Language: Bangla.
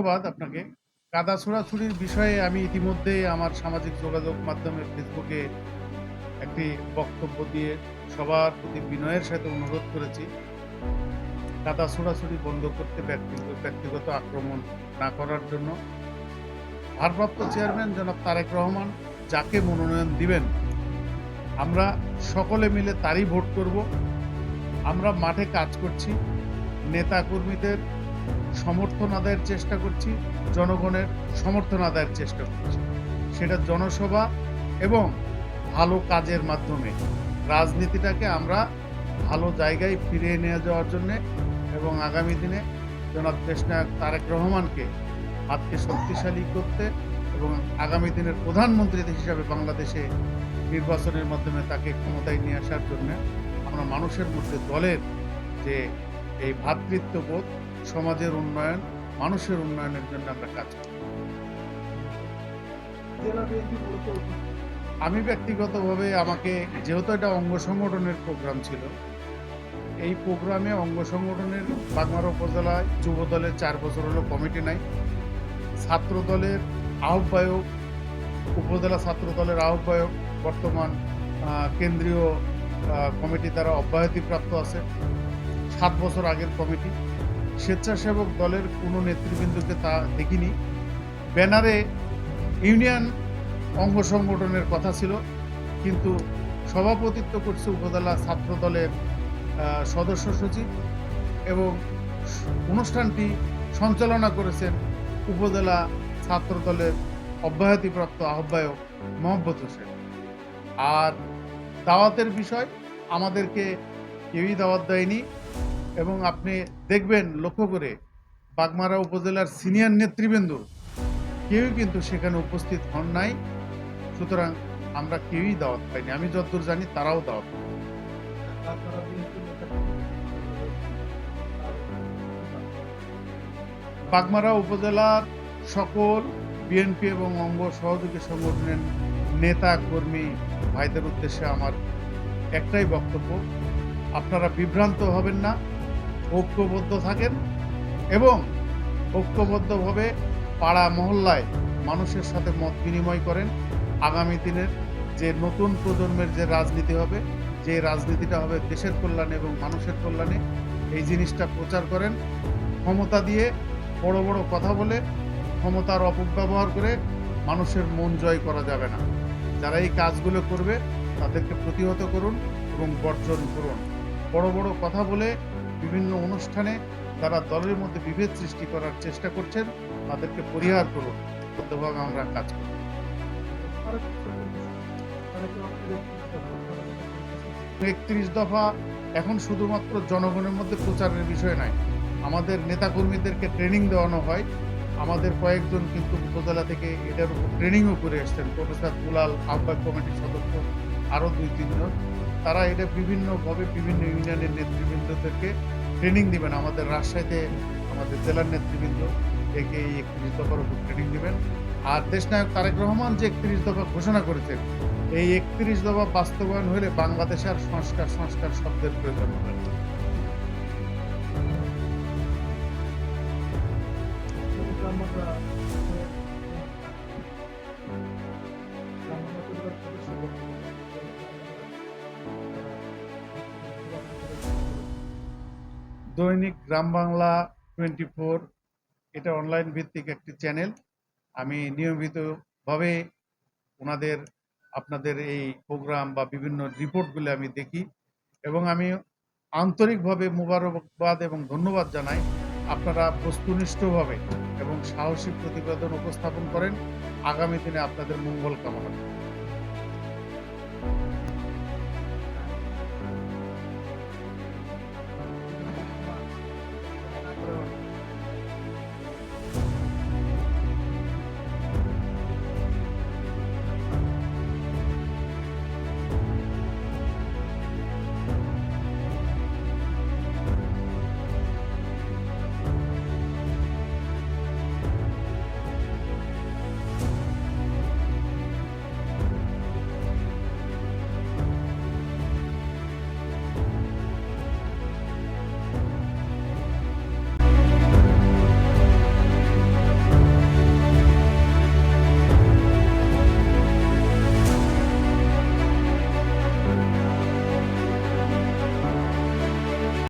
ধন্যবাদ আপনাকে। কাদা ছোড়াছুড়ির বিষয়ে আমি ইতিমধ্যে আমার সামাজিক যোগাযোগ মাধ্যমে ফেসবুকে একটি বক্তব্য দিয়ে সবার প্রতি বিনয়ের সাথে অনুরোধ করেছি। কাদা ছোড়াছুড়ি বন্ধ করতে ব্যক্তিগত ব্যক্তিগত আক্রমণ না করার জন্য। ভারপ্রাপ্ত চেয়ারম্যান জনাব তারেক রহমান যাকে মনোনয়ন দিবেন, আমরা সকলে মিলে তারই ভোট করব। আমরা মাঠে কাজ করছি নেতা কর্মীদের সমর্থন আদায়ের চেষ্টা করছি, জনগণের সমর্থন আদায়ের চেষ্টা করছি। সেটা জনসভা এবং ভালো কাজের মাধ্যমে। রাজনীতিটাকে আমরা ভালো জায়গায় ফিরিয়ে নিয়ে যাওয়ার জন্যে এবং আগামী দিনে জনাব দেশনায়ক তারেক রহমানকে হাতকে শক্তিশালী করতে এবং আগামী দিনের প্রধানমন্ত্রী হিসাবে বাংলাদেশে নির্বাচনের মাধ্যমে তাকে ক্ষমতায় নিয়ে আসার জন্য আমরা মানুষের মধ্যে দলের যে এই ভ্রাতৃত্ববোধ সমাজের উন্নয়ন, মানুষের উন্নয়নের জন্য আমরা কাজ করি। আমি ব্যক্তিগতভাবে আমাকে, যেহেতু এটা অঙ্গ সংগঠনের প্রোগ্রাম ছিল, এই প্রোগ্রামে অঙ্গ সংগঠনের বাগমারা উপজেলায় যুব দলের চার বছর হলো কমিটি নাই ছাত্র দলের আহ্বায়ক, উপজেলা ছাত্র দলের আহ্বায়ক, বর্তমান কেন্দ্রীয় কমিটি দ্বারা অব্যাহতিপ্রাপ্ত আছে, সাত বছর আগের কমিটি। স্বেচ্ছাসেবক দলের কোনো নেতৃবৃন্দকে তা দেখিনি। ব্যানারে ইউনিয়ন অঙ্গ সংগঠনের কথা ছিল, কিন্তু সভাপতিত্ব করছে উপজেলা ছাত্র দলের সদস্য সচিব এবং অনুষ্ঠানটি সঞ্চালনা করেছেন উপজেলা ছাত্র দলের অব্যাহতিপ্রাপ্ত আহ্বায়ক মোহাম্মদ হোসেন। আর দাওয়াতের বিষয় আমাদেরকে কেউই দাওয়াত দেয়নি। এবং আপনি দেখবেন, লক্ষ্য করে বাগমারা উপজেলার সিনিয়র নেতৃবৃন্দ কেউই কিন্তু সেখানে উপস্থিত হন নাই। সুতরাং আমরা কেউই দাওয়াত পাইনি। আমি যতদূর জানি তারাও দাওয়াত বাগমারা উপজেলার সকল বিএনপি এবং অঙ্গ সহযোগী সংগঠনের নেতা, কর্মী ভাইদের উদ্দেশ্যে আমার একটাই বক্তব্য, আপনারা বিভ্রান্ত হবেন না। ঐক্যবদ্ধ থাকেন এবং ঐক্যবদ্ধভাবে পাড়া মহল্লায় মানুষের সাথে মত বিনিময় করেন। আগামী দিনের যে নতুন প্রজন্মের যে রাজনীতি হবে, যে রাজনীতিটা হবে দেশের কল্যাণে এবং মানুষের কল্যাণে, এই জিনিসটা প্রচার করেন। ক্ষমতা দিয়ে বড় বড় কথা বলে, ক্ষমতার অপব্যবহার করে মানুষের মন জয় করা যাবে না। যারা এই কাজগুলো করবে, তাদেরকে প্রতিহত করুন এবং বর্জন করুন। বড় বড় কথা বলে বিভিন্ন অনুষ্ঠানে তারা দলের মধ্যে বিভেদ সৃষ্টি করার চেষ্টা করছেন। তাদেরকে পরিহার করুন। বদ্ধভাবে আমরা কাজ করি। একত্রিশ দফা এখন শুধুমাত্র জনগণের মধ্যে প্রচারের বিষয় নয়, আমাদের নেতাকর্মীদেরকে ট্রেনিং দেওয়ানো হয়। আমাদের কয়েকজন কিন্তু উপজেলা থেকে এটার উপর ট্রেনিংও করে এসছেন। প্রফেসর দুলাল আহ্বায়ক কমিটির সদস্য, আরও দুই তিনজন তারা এটা বিভিন্নভাবে বিভিন্ন ইউনিয়নের নেতৃবৃন্দদেরকে ট্রেনিং দিবেন আমাদের রাজশাহীতে আমাদের জেলার নেতৃবৃন্দ একে এই একত্রিশ দফার উপর ট্রেনিং দিবেন আর দেশনায়ক তারেক রহমান যে একত্রিশ দফা ঘোষণা করেছেন, এই একত্রিশ দফা বাস্তবায়ন হলে বাংলাদেশে আর সংস্কার সংস্কার শব্দের প্রয়োজন হবে না। দৈনিক গ্রাম বাংলা টোয়েন্টি ফোর এটা অনলাইন ভিত্তিক একটি চ্যানেল আমি নিয়মিতভাবে ওনাদের, আপনাদের এই প্রোগ্রাম বা বিভিন্ন রিপোর্টগুলো আমি দেখি এবং আমি আন্তরিকভাবে মুবারকবাদ এবং ধন্যবাদ জানাই আপনারা বস্তুনিষ্ঠভাবে এবং সাহসী প্রতিবেদন উপস্থাপন করেন আগামী দিনে আপনাদের মঙ্গল কামনা।